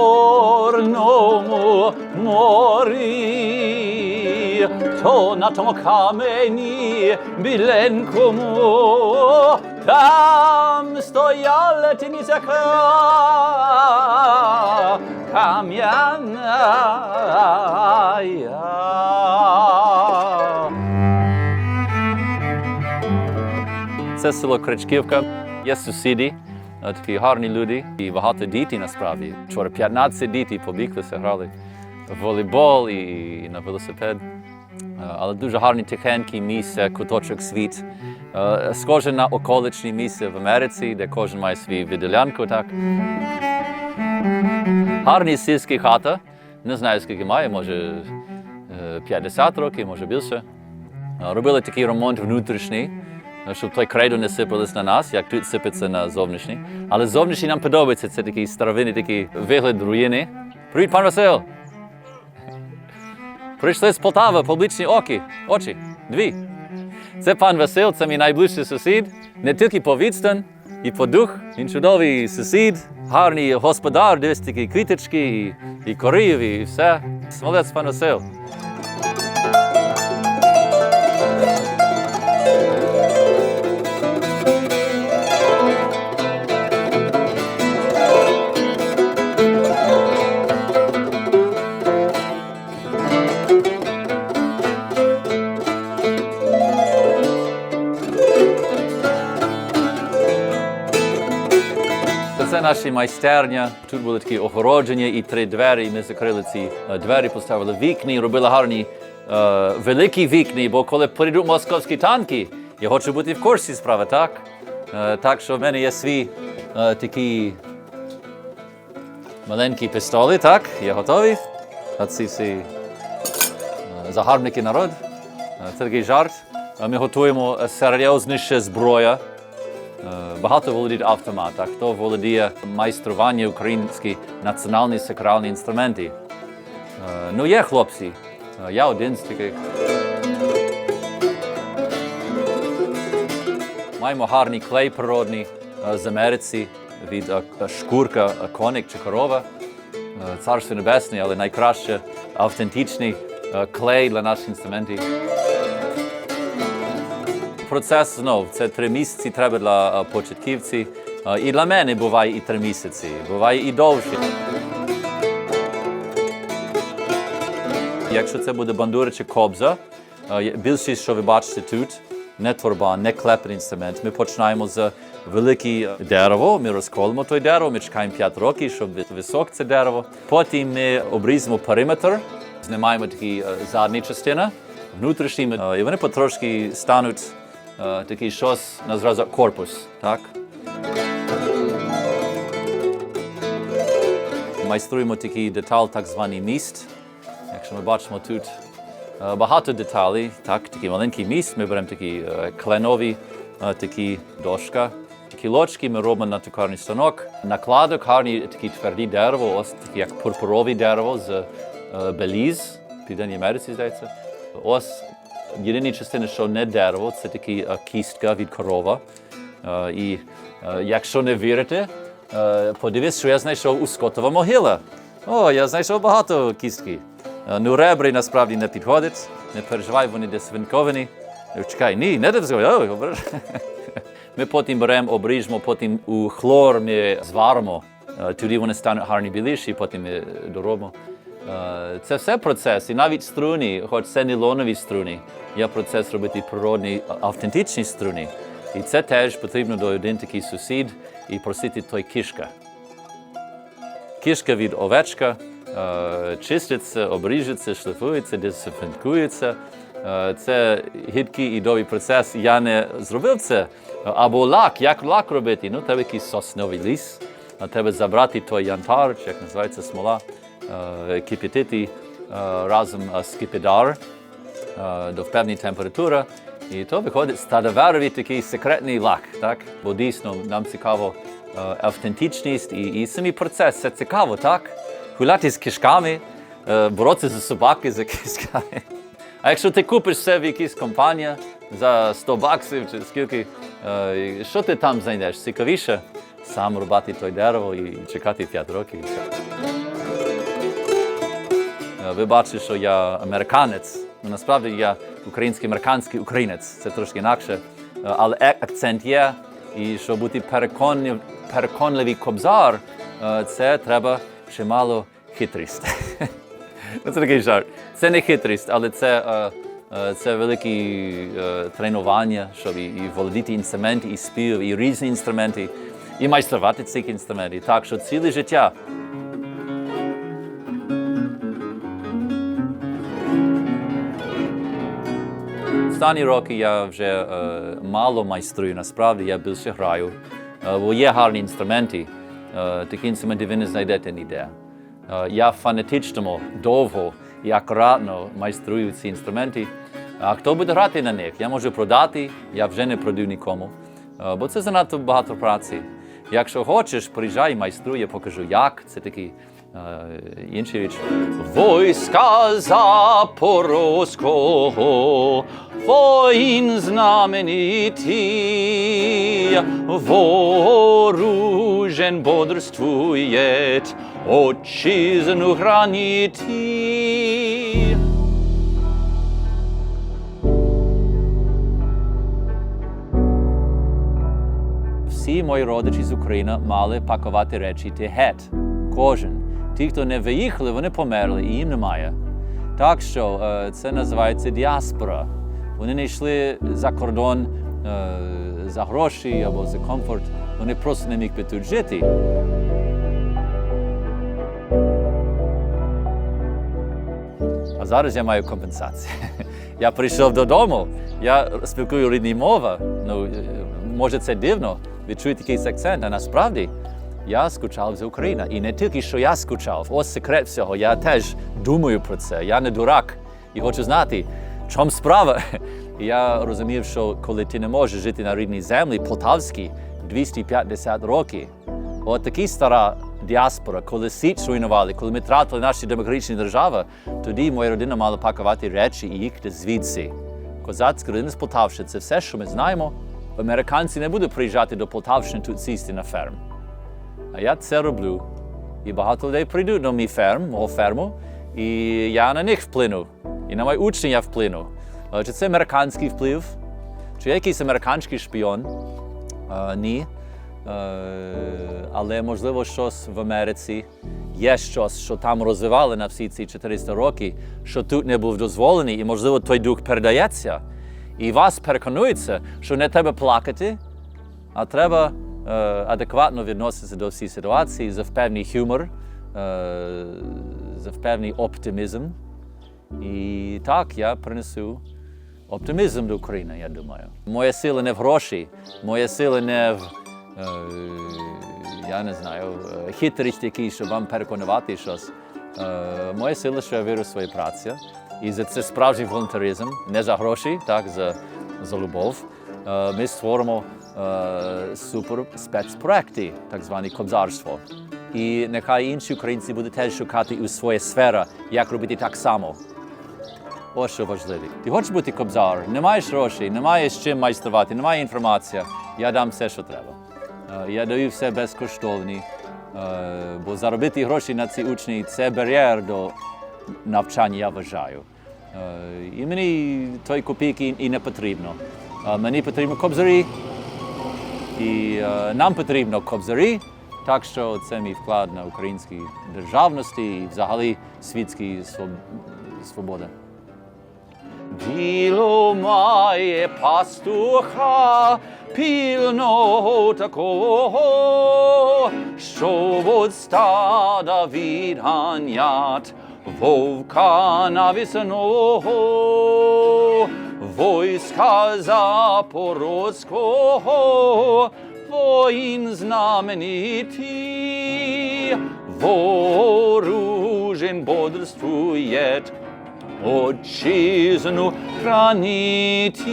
Чорному морі, то на тому камені біленькому, там стояла тіниця кам'яна. Це село Кричківка. Є сусіди, такі гарні люди і багато дітей насправді. Вчора 15 дітей побіглися, грали в волейбол і на велосипед. Е, Але дуже гарне тихеньке місце, куточок світ. Е, Схоже на околичне місце в Америці, де кожен має свій відділянку. Так. Гарні сільські хата. Не знаю, скільки має, може е, 50 років, може більше. Е, Робили такий ремонт внутрішній, е, щоб той крейду не сипались на нас, як тут сипеться на зовнішній. Але зовнішній нам подобається, це такий старовинний такий вигляд руїни. Привіт, пан Василь! Прийшли з Полтави, публічні оки, очі, дві. Це пан Василь, це мій найближчий сусід, не тільки по відстань, і по дух. Він чудовий сусід, гарний господар, дивись такі квіточки, і, і корів, і все. Молодець, пан Василь. Це наші майстерня. Тут були такі огородження і три двері. І ми закрили ці е, двері, поставили вікна, робили гарні е, великі вікна, бо коли прийдуть московські танки, я хочу бути в курсі справи, так? Е, так що в мене є свій е, такі маленькі пістоли, так? Я готовий. А ці всі е, загарбники народ. Е, Це такий жарт. Ми готуємо серйозніше зброя. Е, Багато володіють автомата, хто володіє майстрування українські національні сакральні інструменти. Е, Ну, є хлопці. Е, Я один з таких. Маємо гарний клей природний з Америці від шкурка коник чи корова. Царство небесне, але найкраще автентичний клей для наших інструментів процес знов це три місяці треба для е, початківців. Е, І для мене буває і три місяці, буває і довше. Якщо це буде бандура чи кобза, е, більшість, що ви бачите тут, не торба, не клепний інструмент. Ми починаємо з велике дерево, ми розколимо той дерево, ми чекаємо 5 років, щоб висок це дерево. Потім ми обрізимо периметр, знімаємо такі задні частини, внутрішні, і вони потрошки стануть такий щось на зразок корпус. Так? Майструємо такий деталь, так званий міст. Якщо ми бачимо тут е, багато деталей, так, такий маленький міст, ми беремо такі е, кленові, е, такі дошка. Кілочки ми робимо на токарний станок. Накладок гарні такі тверді дерево, ось такі як пурпурове дерево з е, Беліз, Південній Америці, здається. Ось єдині частини, що не дерево, це такі кістка від корова. І якщо не вірите, подивись, що я знайшов у Скотова могила. О, я знайшов багато кістки. Ну, ребри насправді не підходять. Не переживай, вони десь свинковані. Е, Чекай, ні, не де Ми потім беремо, обріжемо, потім у хлор ми зваримо. Тоді вони стануть гарні біліші, потім ми доробимо. Е, Це все процес. І навіть струни, хоч це нейлонові струни, є процес робити природні автентичні струни. І це теж потрібно до один такий сусід і просити той кішка. Кішка від овечка е, чиститься, обріжеться, шліфується, дезінфікується. Е, Це гидкий і довгий процес. Я не зробив це. Або лак, як лак робити? Ну, треба якийсь сосновий ліс, а треба забрати той янтар, чи як називається смола, кипятити е, разом е, з кипідар е, до певної температури. І то виходить стадоваровий такий секретний лак, так? Бо дійсно нам цікаво е, автентичність і, і самий процес. Це цікаво, так? Гуляти з кишками, е, боротися за собаки за кишками. А якщо ти купиш це в якійсь компанії за 100 баксів чи скільки, е, що ти там знайдеш? Цікавіше? сам рубати той дерево і чекати 5 років. Е, Ви бачите, що я американець. Ну, насправді я український американський українець. Це трошки інакше. Е, Але е- акцент є. І щоб бути переконлив, переконливий кобзар, це треба чимало хитрість. Ну, Це такий жарт. Це не хитрість, але це, це велике е, тренування, щоб і, і володіти інструменти, і спів, і різні інструменти, і майструвати цих інструментів. Так що ціле життя Останні роки я вже е, мало майструю, насправді я більше граю. Е, бо є гарні інструменти. Е, такі інструменти ви не знайдете ніде. Я фанатично, довго і акуратно майструю ці інструменти. А хто буде грати на них? Я можу продати, я вже не продаю нікому. Бо це занадто багато праці. Якщо хочеш, приїжджай, майструй, я покажу, як. Це такі е, інші речі. Войска Запорозького, воїн знаменитий, вооружен бодрствує, отчизну граніти. Всі мої родичі з України мали пакувати речі йти геть. Кожен. Ті, хто не виїхали, вони померли, і їм немає. Так що е, це називається діаспора. Вони не йшли за кордон е, за гроші або за комфорт. Вони просто не міг би тут жити. А зараз я маю компенсацію. Я прийшов додому, я спілкую рідні мова. Ну, е, може, це дивно, чуєте якийсь акцент, а насправді я скучав за Україною. І не тільки що я скучав, ось секрет всього. Я теж думаю про це. Я не дурак і хочу знати, в чому справа. І я розумів, що коли ти не можеш жити на рідній землі, Полтавській, 250 років, От такі стара діаспора, коли Січ руйнували, коли ми тратили наші демократичні держави, тоді моя родина мала пакувати речі і їхати звідси. Козацька родина з Полтавщини це все, що ми знаємо. Американці не будуть приїжджати до Полтавщини тут сісти на ферм. А я це роблю. І багато людей прийдуть на мій ферм, мого ферму, і я на них вплину. І на мої учні я вплину. Е, Чи це американський вплив? Чи я якийсь американський шпіон? Е, ні. Е, але можливо щось в Америці є щось, що там розвивали на всі ці 400 років, що тут не був дозволений, і можливо той дух передається. І вас переконується, що не треба плакати, а треба адекватно відноситися до всієї ситуації за певний хумор, е, за певний оптимізм. І так я принесу оптимізм до України, я думаю. Моя сила не в гроші, моя сила не в е, я не знаю, е, хитрість який, щоб вам переконувати щось. Е, моя сила, що я вірю в свою працю. І за це справжній волонтеризм, не за гроші, так, за, за любов. Е, ми створимо е, супер спецпроекти, так звані кобзарство. І нехай інші українці будуть теж шукати у своїй сфері, як робити так само. Ось що важливо. Ти хочеш бути кобзар, не маєш грошей, не маєш чим майструвати, немає інформації. Я дам все, що треба. Е, Я даю все безкоштовно, е, бо заробити гроші на ці учні це бар'єр до навчання, я вважаю. Е, І мені тої копійки і не потрібно. Е, Мені потрібно кобзарі, і е, нам потрібно кобзарі. Так що це мій вклад на українській державності і взагалі світській своб- свободі. Діло має пастуха пільного такого, що від стада відганять вовка навісного, войска запорозького, воїн знамениті, вооружен бодрствує, Отчизну храніти.